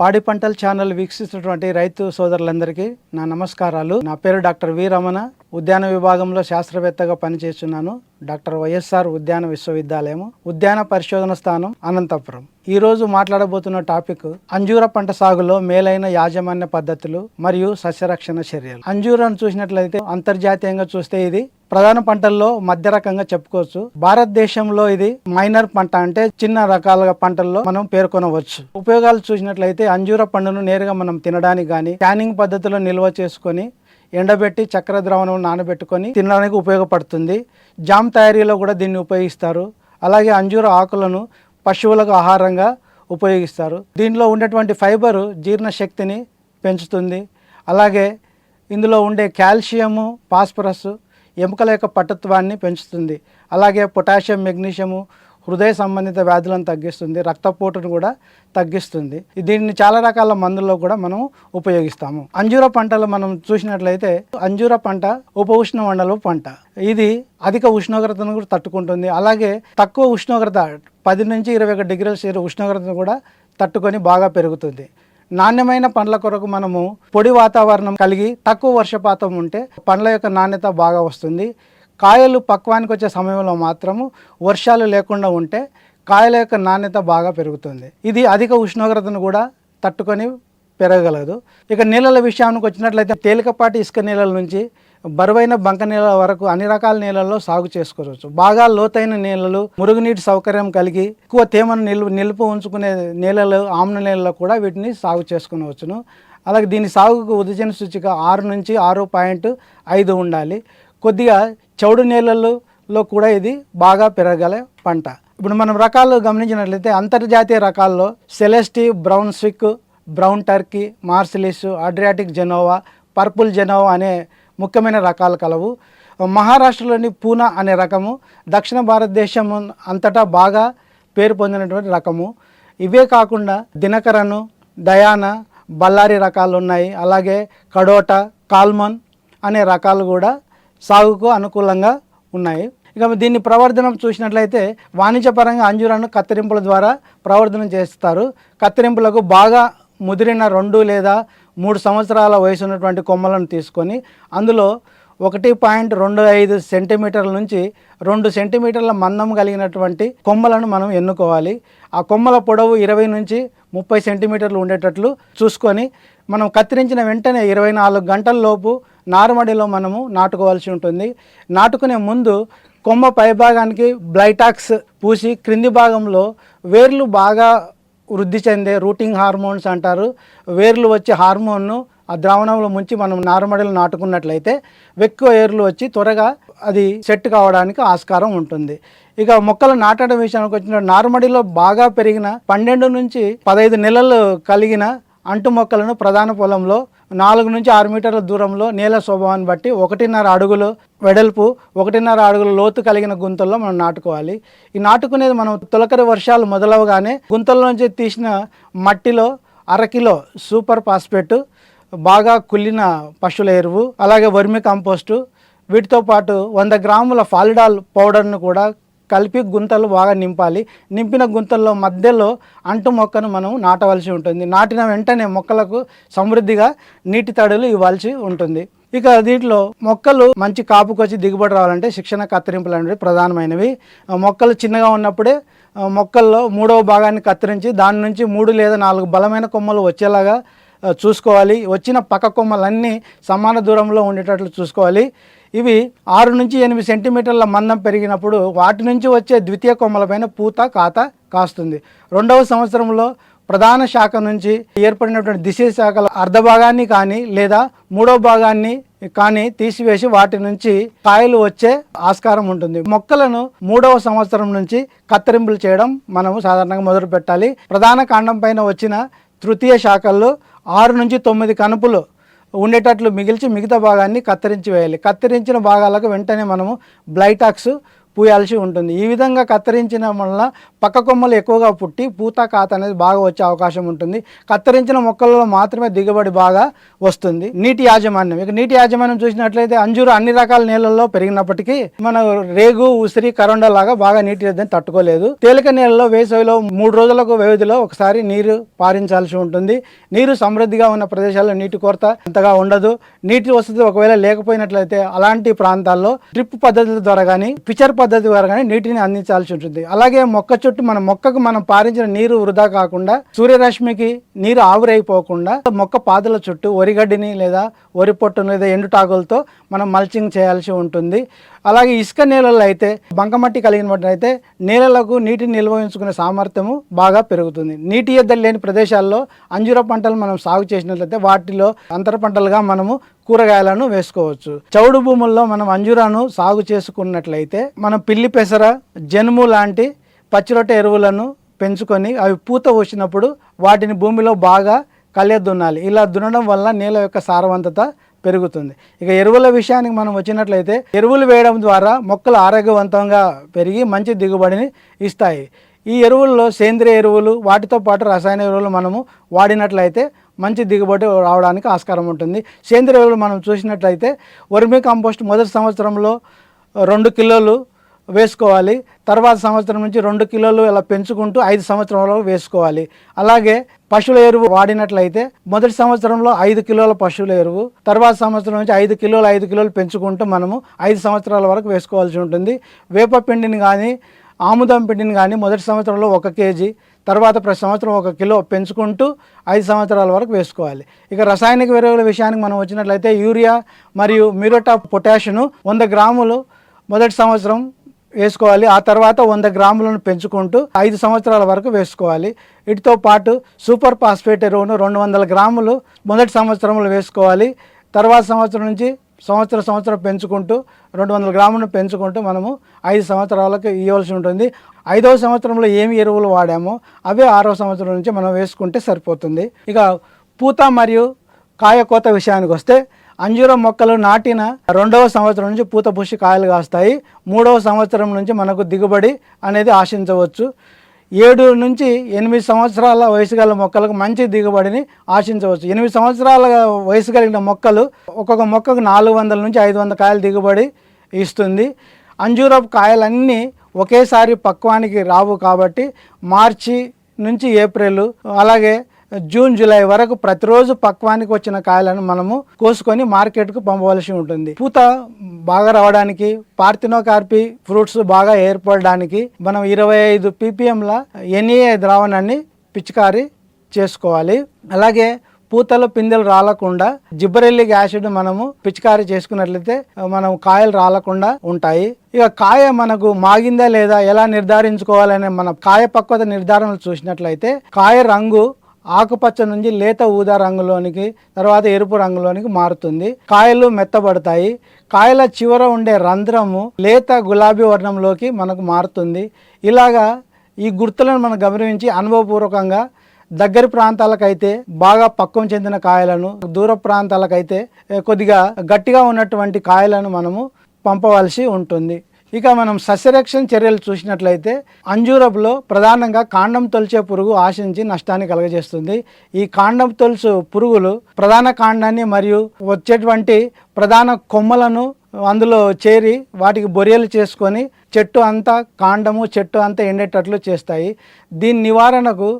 పాడి పంటల ఛానల్ వీక్షిస్తున్నటువంటి రైతు సోదరులందరికీ నా నమస్కారాలు. నా పేరు డాక్టర్ వి రమణ. ఉద్యాన విభాగంలో శాస్త్రవేత్తగా పనిచేస్తున్నాను. డాక్టర్ వైఎస్ఆర్ ఉద్యాన విశ్వవిద్యాలయం ఉద్యాన పరిశోధన స్థానం అనంతపురం. ఈ రోజు మాట్లాడబోతున్న టాపిక్ అంజూర పంట సాగులో మేలైన యాజమాన్య పద్ధతులు మరియు సస్యరక్షణ చర్యలు. అంజూరాను చూసినట్లయితే అంతర్జాతీయంగా చూస్తే ఇది ప్రధాన పంటల్లో మధ్య రకంగా చెప్పుకోవచ్చు. భారతదేశంలో ఇది మైనర్ పంట అంటే చిన్న రకాల పంటల్లో మనం పేర్కొనవచ్చు. ఉపయోగాలు చూసినట్లయితే అంజూర పండును నేరుగా మనం తినడానికి కానీ క్యానింగ్ పద్ధతిలో నిల్వ చేసుకొని ఎండబెట్టి చక్కెర ద్రావణం నానబెట్టుకొని తినడానికి ఉపయోగపడుతుంది. జామ్ తయారీలో కూడా దీన్ని ఉపయోగిస్తారు. అలాగే అంజూర ఆకులను పశువులకు ఆహారంగా ఉపయోగిస్తారు. దీనిలో ఉండేటువంటి ఫైబరు జీర్ణశక్తిని పెంచుతుంది. అలాగే ఇందులో ఉండే కాల్షియము ఫాస్ఫరస్ ఎముకల యొక్క పటుత్వాన్ని పెంచుతుంది. అలాగే పొటాషియం మెగ్నీషియము హృదయ సంబంధిత వ్యాధులను తగ్గిస్తుంది. రక్తపోటును కూడా తగ్గిస్తుంది. దీన్ని చాలా రకాల మందుల్లో కూడా మనం ఉపయోగిస్తాము. అంజూర పంటలు మనం చూసినట్లయితే అంజూర పంట ఉప ఉష్ణమండల పంట. ఇది అధిక ఉష్ణోగ్రతను కూడా తట్టుకుంటుంది. అలాగే తక్కువ ఉష్ణోగ్రత పది నుంచి ఇరవై ఒక డిగ్రీల సెల్సియస్ ఉష్ణోగ్రతను కూడా తట్టుకొని బాగా పెరుగుతుంది. నాణ్యమైన పండ్ల కొరకు మనము పొడి వాతావరణం కలిగి తక్కువ వర్షపాతం ఉంటే పండ్ల యొక్క నాణ్యత బాగా వస్తుంది. కాయలు పక్వానికి వచ్చే సమయంలో మాత్రము వర్షాలు లేకుండా ఉంటే కాయల యొక్క నాణ్యత బాగా పెరుగుతుంది. ఇది అధిక ఉష్ణోగ్రతను కూడా తట్టుకొని పెరగగలదు. ఇక నీళ్ళల విషయానికి వచ్చినట్లయితే తేలికపాటి ఇసుక నీళ్ళ నుంచి బరువైన బంక నేల వరకు అన్ని రకాల నేలల్లో సాగు చేసుకోవచ్చు. బాగా లోతైన నేలలు మురుగునీటి సౌకర్యం కలిగి ఎక్కువ తేమను నిల్వ నిలుపు ఉంచుకునే నీళ్ళలు ఆమ్ల నీళ్ళలో కూడా వీటిని సాగు చేసుకునవచ్చును. అలాగే దీని సాగుకు ఉదజన సూచిక ఆరు నుంచి ఆరు పాయింట్ ఐదు ఉండాలి. కొద్దిగా చౌడు నీళ్ళలో కూడా ఇది బాగా పెరగల పంట. ఇప్పుడు మనం రకాలు గమనించినట్లయితే అంతర్జాతీయ రకాల్లో Celeste brown స్విక్ brown Turkey Marseilles Adriatic Genoa purple Genoa అనే ముఖ్యమైన రకాలు కలవు. మహారాష్ట్రలోని పూనా అనే రకము దక్షిణ భారతదేశం అంతటా బాగా పేరు పొందినటువంటి రకము. ఇవే కాకుండా దినకరను డయానా బళ్ళారి రకాలు ఉన్నాయి. అలాగే కడోట కాల్మన్ అనే రకాలు కూడా సాగుకు అనుకూలంగా ఉన్నాయి. ఇక దీన్ని ప్రవర్ధనం చూసినట్లయితే వాణిజ్యపరంగా అంజూరాను కత్తిరింపుల ద్వారా ప్రవర్ధనం చేస్తారు. కత్తిరింపులకు బాగా ముదిరిన రెండు లేదా మూడు సంవత్సరాల వయసు ఉన్నటువంటి కొమ్మలను తీసుకొని అందులో ఒకటి పాయింట్ రెండు ఐదు సెంటీమీటర్ల నుంచి రెండు సెంటీమీటర్ల మందం కలిగినటువంటి కొమ్మలను మనం ఎన్నుకోవాలి. ఆ కొమ్మల పొడవు ఇరవై నుంచి ముప్పై సెంటీమీటర్లు ఉండేటట్లు చూసుకొని మనం కత్తిరించిన వెంటనే ఇరవై నాలుగు గంటల లోపు నారుమడిలో మనము నాటుకోవాల్సి ఉంటుంది. నాటుకునే ముందు కొమ్మ పైభాగానికి బ్లైటాక్స్ పూసి క్రింది భాగంలో వేర్లు బాగా వృద్ధి చెందే రూటింగ్ హార్మోన్స్ అంటారు. వేర్లు వచ్చే హార్మోన్ను ఆ ద్రావణంలో ముంచి మనం నారుమడిలో నాటుకున్నట్లయితే ఎక్కువ ఏర్లు వచ్చి త్వరగా అది సెట్ కావడానికి ఆస్కారం ఉంటుంది. ఇక మొక్కలు నాటడం విషయానికి వచ్చిన నారుమడిలో బాగా పెరిగిన పన్నెండు నుంచి పదహైదు నెలలు కలిగిన అంటు మొక్కలను ప్రధాన పొలంలో నాలుగు నుంచి ఆరు మీటర్ల దూరంలో నేల స్వభావాన్ని బట్టి ఒకటిన్నర అడుగులు వెడల్పు ఒకటిన్నర అడుగుల లోతు కలిగిన గుంతల్లో మనం నాటుకోవాలి. ఈ నాటుకునేది మనం తొలకరి వర్షాలు మొదలవగానే గుంతల నుంచి తీసిన మట్టిలో అరకిలో సూపర్ ఫాస్ఫేట్ బాగా కుళ్ళిన పశువుల ఎరువు అలాగే వర్మి కంపోస్టు వీటితో పాటు వంద గ్రాముల ఫాలిడాల్ పౌడర్ను కూడా కలిపి గుంతలు బాగా నింపాలి. నింపిన గుంతల్లో మధ్యలో అంటు మొక్కను మనం నాటవలసి ఉంటుంది. నాటిన వెంటనే మొక్కలకు సమృద్ధిగా నీటి తడులు ఇవ్వాల్సి ఉంటుంది. ఇక దీంట్లో మొక్కలు మంచి కాపుకొచ్చి దిగుబడి రావాలంటే శిక్షణ కత్తిరింపులు అనేవి ప్రధానమైనవి. మొక్కలు చిన్నగా ఉన్నప్పుడే మొక్కల్లో మూడవ భాగాన్ని కత్తిరించి దాని నుంచి మూడు లేదా నాలుగు బలమైన కొమ్మలు వచ్చేలాగా చూసుకోవాలి. వచ్చిన పక్క కొమ్మలన్నీ సమాన దూరంలో ఉండేటట్లు చూసుకోవాలి. ఇవి ఆరు నుంచి ఎనిమిది సెంటీమీటర్ల మందం పెరిగినప్పుడు వాటి నుంచి వచ్చే ద్వితీయ కొమ్మలపైన పూత కాత కాస్తుంది. రెండవ సంవత్సరంలో ప్రధాన శాఖ నుంచి ఏర్పడినటువంటి దిశ శాఖల అర్ధ భాగాన్ని కానీ లేదా మూడో భాగాన్ని కానీ తీసివేసి వాటి నుంచి కాయలు వచ్చే ఆస్కారం ఉంటుంది. మొక్కలను మూడవ సంవత్సరం నుంచి కత్తిరింపులు చేయడం మనము సాధారణంగా మొదలు పెట్టాలి. ప్రధాన కాండం పైన వచ్చిన తృతీయ శాఖల్లో ఆరు నుంచి తొమ్మిది కనుపులు ఉండేటట్లు మిగిల్చి మిగతా భాగాన్ని కత్తిరించి వేయాలి. కత్తిరించిన భాగాలకు వెంటనే మనము బ్లైటాక్స్ పూయాల్సి ఉంటుంది. ఈ విధంగా కత్తిరించిన వల్ల పక్క కొమ్మలు ఎక్కువగా పుట్టి పూత కాత అనేది బాగా వచ్చే అవకాశం ఉంటుంది. కత్తిరించిన మొక్కలలో మాత్రమే దిగుబడి బాగా వస్తుంది. నీటి యాజమాన్యం. ఇక నీటి యాజమాన్యం చూసినట్లయితే అంజూరు అన్ని రకాల నీళ్ళల్లో పెరిగినప్పటికీ మన రేగు ఉసిరి కరోండ లాగా బాగా నీటి తట్టుకోలేదు. తేలిక నీళ్ళలో వేసవిలో మూడు రోజులకు వ్యవధిలో ఒకసారి నీరు పారించాల్సి ఉంటుంది. నీరు సమృద్ధిగా ఉన్న ప్రదేశాల్లో నీటి కొరత అంతగా ఉండదు. నీటి వసతి ఒకవేళ లేకపోయినట్లయితే అలాంటి ప్రాంతాల్లో డ్రిప్ పద్ధతుల ద్వారా కానీ పిచర్ పద్ధతి ద్వారా కానీ నీటిని అందించాల్సి ఉంటుంది. అలాగే మొక్క చుట్టూ మన మొక్కకు మనం పారించిన నీరు వృధా కాకుండా సూర్యరశ్మికి నీరు ఆవిరైపోకుండా మొక్క పాదుల చుట్టూ వరిగడ్డిని లేదా వరి పొట్టును లేదా ఎండుటాకులతో మనం మల్చింగ్ చేయాల్సి ఉంటుంది. అలాగే ఇసుక నేలల్లో అయితే బంకమట్టి కలిగిన అయితే నేలలకు నీటిని నిల్వ ఉంచుకునే సామర్థ్యము బాగా పెరుగుతుంది. నీటి ఎద్దలు లేని ప్రదేశాల్లో అంజూర పంటలు మనం సాగు చేసినట్లయితే వాటిలో అంతర పంటలుగా మనము కూరగాయలను వేసుకోవచ్చు. చౌడు భూముల్లో మనం అంజురాను సాగు చేసుకున్నట్లయితే మనం పిల్లి పెసర జనుము లాంటి పచ్చిరొట్టె ఎరువులను పెంచుకొని అవి పూత వచ్చినప్పుడు వాటిని భూమిలో బాగా కలియ దున్నాలి ఇలా దున్నడం వల్ల నేల యొక్క సారవంతత పెరుగుతుంది. ఇక ఎరువుల విషయానికి మనం వచ్చినట్లయితే ఎరువులు వేయడం ద్వారా మొక్కలు ఆరోగ్యవంతంగా పెరిగి మంచి దిగుబడిని ఇస్తాయి. ఈ ఎరువుల్లో సేంద్రియ ఎరువులు వాటితో పాటు రసాయన ఎరువులు మనము వాడినట్లయితే మంచి దిగుబడి రావడానికి ఆస్కారం ఉంటుంది. సేంద్రియ ఎరువులు మనం చూసినట్లయితే వర్మీ కంపోస్ట్ మొదటి సంవత్సరంలో రెండు కిలోలు వేసుకోవాలి. తర్వాత సంవత్సరం నుంచి రెండు కిలోలు ఇలా పెంచుకుంటూ ఐదు సంవత్సరంలో వేసుకోవాలి. అలాగే పశువుల ఎరువు వాడినట్లయితే మొదటి సంవత్సరంలో ఐదు కిలోల పశువుల ఎరువు తర్వాత సంవత్సరం నుంచి ఐదు కిలోలు ఐదు కిలోలు పెంచుకుంటూ మనము ఐదు సంవత్సరాల వరకు వేసుకోవాల్సి ఉంటుంది. వేప పిండిని కానీ ఆముదం పిండిని కానీ మొదటి సంవత్సరంలో ఒక కేజీ తర్వాత ప్రతి సంవత్సరం ఒక కిలో పెంచుకుంటూ ఐదు సంవత్సరాల వరకు వేసుకోవాలి. ఇక రసాయనిక ఎరువుల విషయానికి మనం వచ్చినట్లయితే యూరియా మరియు మ్యూరోటా పొటాషియం వంద గ్రాములు మొదటి సంవత్సరం వేసుకోవాలి. ఆ తర్వాత వంద గ్రాములను పెంచుకుంటూ ఐదు సంవత్సరాల వరకు వేసుకోవాలి. వీటితో పాటు సూపర్ ఫాస్ఫేట్ ఎరువును రెండు వందల గ్రాములు మొదటి సంవత్సరంలో వేసుకోవాలి. తర్వాత సంవత్సరం నుంచి సంవత్సరం సంవత్సరం పెంచుకుంటూ రెండు వందల గ్రాములను పెంచుకుంటూ మనము ఐదు సంవత్సరాలకు ఇవ్వాల్సి ఉంటుంది. ఐదవ సంవత్సరంలో ఏమి ఎరువులు వాడామో అవే ఆరో సంవత్సరం నుంచి మనం వేసుకుంటే సరిపోతుంది. ఇక పూత మరియు కాయ కోత విషయానికి వస్తే అంజూరం మొక్కలు నాటిన రెండవ సంవత్సరం నుంచి పూత పుష్టి కాయలు కాస్తాయి. మూడవ సంవత్సరం నుంచి మనకు దిగుబడి అనేది ఆశించవచ్చు. ఏడు నుంచి ఎనిమిది సంవత్సరాల వయసు గల మొక్కలకు మంచి దిగుబడిని ఆశించవచ్చు. ఎనిమిది సంవత్సరాల వయసు కలిగిన మొక్కలు ఒక్కొక్క మొక్కకు నాలుగు వందల నుంచి ఐదు వందల కాయలు దిగుబడి ఇస్తుంది. అంజూరపు కాయలన్నీ ఒకేసారి పక్వానికి రావు కాబట్టి మార్చి నుంచి ఏప్రిల్ అలాగే జూన్ జూలై వరకు ప్రతిరోజు పక్వానికి వచ్చిన కాయలను మనము కోసుకొని మార్కెట్కు పంపవలసి ఉంటుంది. పూత బాగా రావడానికి పార్థినోకార్పి ఫ్రూట్స్ బాగా ఏర్పడడానికి మనం ఇరవై ఐదు పీపీఎంల ఎన్ఏ ద్రావణాన్ని పిచికారి చేసుకోవాలి. అలాగే పూతలు పిందెలు రాలకుండా జిబ్బరెల్లిక్ యాసిడ్ మనము పిచికారీ చేసుకున్నట్లయితే మనం కాయలు రాలకుండా ఉంటాయి. ఇక కాయ మనకు మాగిందా లేదా ఎలా నిర్ధారించుకోవాలనే మన కాయ పక్వత నిర్ధారణలు చూసినట్లయితే కాయ రంగు ఆకుపచ్చ నుంచి లేత ఊదా రంగులోనికి తర్వాత ఎరుపు రంగులోనికి మారుతుంది. కాయలు మెత్తబడతాయి. కాయల చివర ఉండే రంధ్రము లేత గులాబీ వర్ణంలోకి మనకు మారుతుంది. ఇలాగా ఈ గుర్తులను మనం గమనించి అనుభవపూర్వకంగా దగ్గర ప్రాంతాలకైతే బాగా పక్వం చెందిన కాయలను దూర ప్రాంతాలకైతే కొద్దిగా గట్టిగా ఉన్నటువంటి కాయలను మనము పంపవలసి ఉంటుంది. ఇక మనం సస్యరక్షణ చర్యలు చూసినట్లయితే అంజూరపులో ప్రధానంగా కాండం తొలిచే పురుగు ఆశించి నష్టాన్ని కలుగజేస్తుంది. ఈ కాండం తొలుచు పురుగులు ప్రధాన కాండాన్ని మరియు వచ్చేటువంటి ప్రధాన కొమ్మలను అందులో చేరి వాటికి బొరియలు చేసుకొని చెట్టు అంతా కాండము చెట్టు అంతా ఎండేటట్లు చేస్తాయి. దీని నివారణకు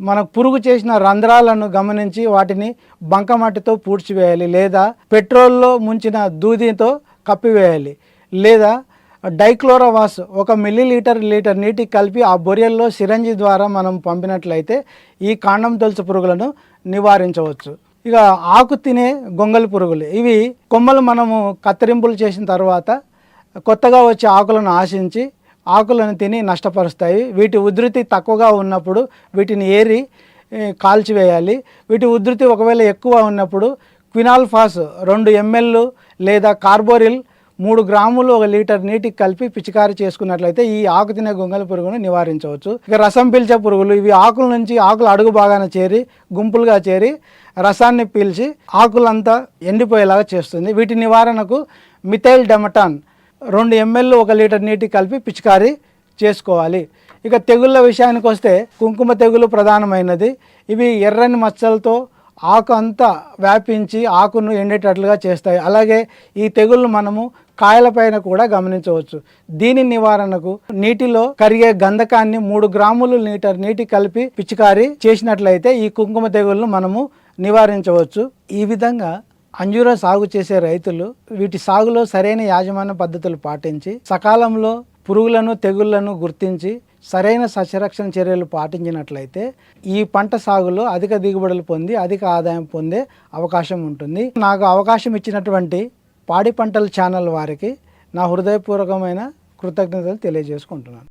మనకు పురుగు చేసిన రంధ్రాలను గమనించి వాటిని బంకమట్టితో పూడ్చివేయాలి లేదా పెట్రోల్లో ముంచిన దూదితో కప్పివేయాలి లేదా డైక్లోరోవాస్ ఒక మిల్లీ లీటర్ లీటర్ నీటికి కలిపి ఆ బొరియల్లో సిరంజి ద్వారా మనం పంపినట్లయితే ఈ కాండం తొలుచు పురుగులను నివారించవచ్చు. ఇక ఆకు తినే గొంగలి పురుగులు. ఇవి కొమ్మలు మనము కత్తిరింపులు చేసిన తర్వాత కొత్తగా వచ్చే ఆకులను ఆశించి ఆకులను తిని నష్టపరుస్తాయి. వీటి ఉధృతి తక్కువగా ఉన్నప్పుడు వీటిని ఏరి కాల్చివేయాలి. వీటి ఉధృతి ఒకవేళ ఎక్కువ ఉన్నప్పుడు క్వినాల్ఫాస్ రెండు ఎంఎల్ లేదా కార్బోరిల్ మూడు గ్రాములు ఒక లీటర్ నీటికి కలిపి పిచికారి చేసుకున్నట్లయితే ఈ ఆకు తినే గొంగళి పురుగును నివారించవచ్చు. ఇక రసం పీల్చే పురుగులు ఇవి ఆకుల నుంచి ఆకులు అడుగు బాగాన చేరి గుంపులుగా చేరి రసాన్ని పీల్చి ఆకులంతా ఎండిపోయేలాగా చేస్తుంది. వీటి నివారణకు మిథైల్ డెమటాన్ రెండు ఎంఎల్ ఒక లీటర్ నీటి కలిపి పిచికారీ చేసుకోవాలి. ఇక తెగుళ్ళ విషయానికి వస్తే కుంకుమ తెగులు ప్రధానమైనది. ఇవి ఎర్రని మచ్చలతో ఆకు అంతా వ్యాపించి ఆకును ఎండేటట్లుగా చేస్తాయి. అలాగే ఈ తెగుళ్ళు మనము కాయలపైన కూడా గమనించవచ్చు. దీని నివారణకు నీటిలో కరిగే గంధకాన్ని మూడు గ్రాములు లీటర్ నీటి కలిపి పిచికారి చేసినట్లయితే ఈ కుంకుమ తెగుళ్ళను మనము నివారించవచ్చు. ఈ విధంగా అంజూర సాగు చేసే రైతులు వీటి సాగులో సరైన యాజమాన్య పద్ధతులు పాటించి సకాలంలో పురుగులను తెగుళ్ళను గుర్తించి సరైన సస్యరక్షణ చర్యలు పాటించినట్లయితే ఈ పంట సాగులో అధిక దిగుబడులు పొంది అధిక ఆదాయం పొందే అవకాశం ఉంటుంది. నాకు అవకాశం ఇచ్చినటువంటి పాడి పంటల ఛానల్ వారికి నా హృదయపూర్వకమైన కృతజ్ఞతలు తెలియజేసుకుంటున్నాను.